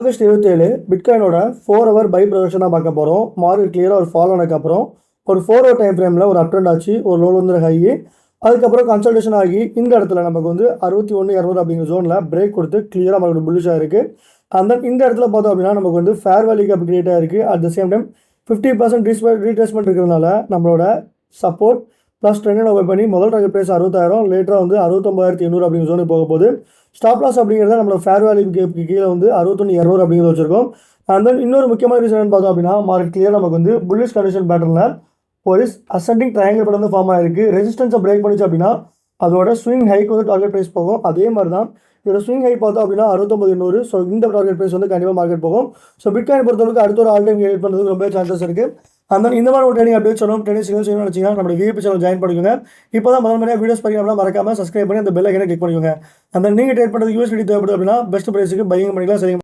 August இருபத்தேழு பிட்காயினோட four hour by production பார்க்க போகிறோம் மார்க்கெட் கிளியராக ஒரு ஃபாலோ ஆனதுக்கப்புறம் ஒரு ஃபோர் ஹவர் டைம் ஃப்ரேமில் ஒரு அப் ஆச்சு ஒரு லோடு வந்து ஹை அதுக்கப்புறம் கன்சல்டேஷன் ஆகி இந்த இடத்துல நமக்கு வந்து அறுபத்தி ஒன்று இரநூறு அப்படிங்கிற ஜோனில் பிரேக் கொடுத்து கிளியராக நமக்கு புல்லிஷாக இருக்குது அந்த இந்த இடத்துல பார்த்தோம் அப்படின்னா நமக்கு வந்து ஃபேர் வேல்யூ கேப் கிரியேட் ஆகிருக்கு at the same time fifty percent retracement இருக்கிறதுனால நம்மளோட சப்போர்ட் ப்ளஸ் ட்ரெண்ட் ஓவர் பண்ணி முதல் டார்கெட் ப்ரைஸ் அறுபத்தாயிரம் லேட்டராக வந்து அறுபத்தொம்பதாயிரத்தி எண்ணூறு அப்படிங்கிற ஜோனுக்கு போக போகுது ஸ்டாப் லாஸ் அப்படிங்கிறத நம்மளோட ஃபேர் வேல்யூ கேப்புக்கு கீழே வந்து அறுபத்தொன்று இரநூறு அப்படிங்கிறத வச்சிருக்கோம். அண்ட் தென் இன்னொரு முக்கியமான ரீசன் பார்த்தோம் அப்படின்னா மார்க்கெட் கிளியர் நமக்கு வந்து புல்லிஷ் கண்டிஷன் பேட்டர்னில் ஒரு அசெண்டிங் ட்ரையாங்கல் படம் வந்து ஃபார்ம் ஆயிருக்கு. ரெசிஸ்டன்ஸை பிரேக் பண்ணிச்சு அப்படின்னா அதோட ஸ்விங் ஹைக்கு வந்து டார்கெட் ப்ரைஸ் போகும். அதே மாதிரி தான் இதோட ஸ்விங் ஹை பார்த்தோம் அப்படின்னா அறுபத்தொம்பது எண்ணூறு. ஸோ இந்த டார்கெட் ப்ரைஸ் வந்து கண்டிப்பாக மார்க்கெட் போகும். ஸோ பிட்காயின் பொறுத்தவரைக்கும் அடுத்த ஒரு ஆல் டைம் கிரியேட் பண்ணுறதுக்கு ரொம்ப சான்சஸ் இருக்குது அந்த இந்த மாதிரி ஒரு ட்ரெயினிங் அப்டேட் சொல்லணும். ட்ரெயினிங் சிக்னல் செய்யணும்னு நினச்சிங்கன்னா நம்மளோட சேனல் ஜாயின் பண்ணிக்கோங்க. இப்போ தான் முதல் முறையாக வீடியோஸ் பண்ணிக்கலாம் மறக்காம சப்ஸ்கிரைப் பண்ணி அந்த பெல் ஐக்கனை கிளிக் பண்ணிக்கோங்க. அந்த நீங்கள் ட்ரேட் பண்ணுறது யூஎஸ்டி தேவைப்படுது அப்படின்னா பெஸ்ட் ப்ரைஸுக்கு பையிங் பண்ணிக்கலாம் சரிங்க